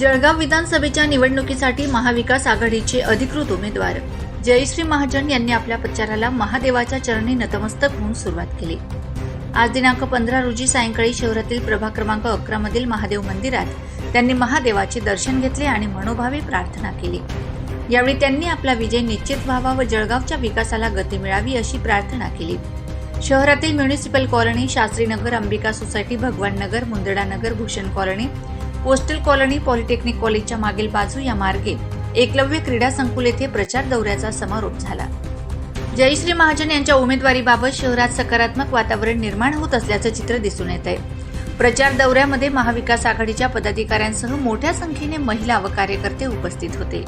जळगाव विधानसभेच्या निवडणुकीसाठी महाविकास आघाडीचे अधिकृत उमेदवार. जयश्री महाजन यांनी आपल्या प्रचाराला महादेवाच्या चरणी नतमस्तक होऊन सुरुवात केली. आज दिनांक पंधरा रोजी सायंकाळी शहरातील प्रभाग क्रमांक अकरा मधील महादेव मंदिरात त्यांनी महादेवाचे दर्शन घेतले आणि मनोभावे प्रार्थना केली. यावेळी त्यांनी आपला विजय निश्चित व्हावा व जळगावच्या विकासाला गती मिळावी अशी प्रार्थना केली. शहरातील municipal colony Shastrinagar Ambika society Bhagwan Nagar Mundada Nagar Bhushan colony postal colony polytechnic कॉलेजच्या मागील बाजू या मार्गे एकलव्य क्रीडा संकुल येथे प्रचार दौऱ्याचा समारोप झाला. जयश्री महाजन यांच्या उमेदवारीबाबत शहरात सकारात्मक वातावरण निर्माण होत असल्याचं चित्र दिसून येत आहे. प्रचार दौऱ्यामध्ये महाविकास आघाडीच्या पदाधिकाऱ्यांसह मोठ्या संख्येने महिला व कार्यकर्ते उपस्थित होते.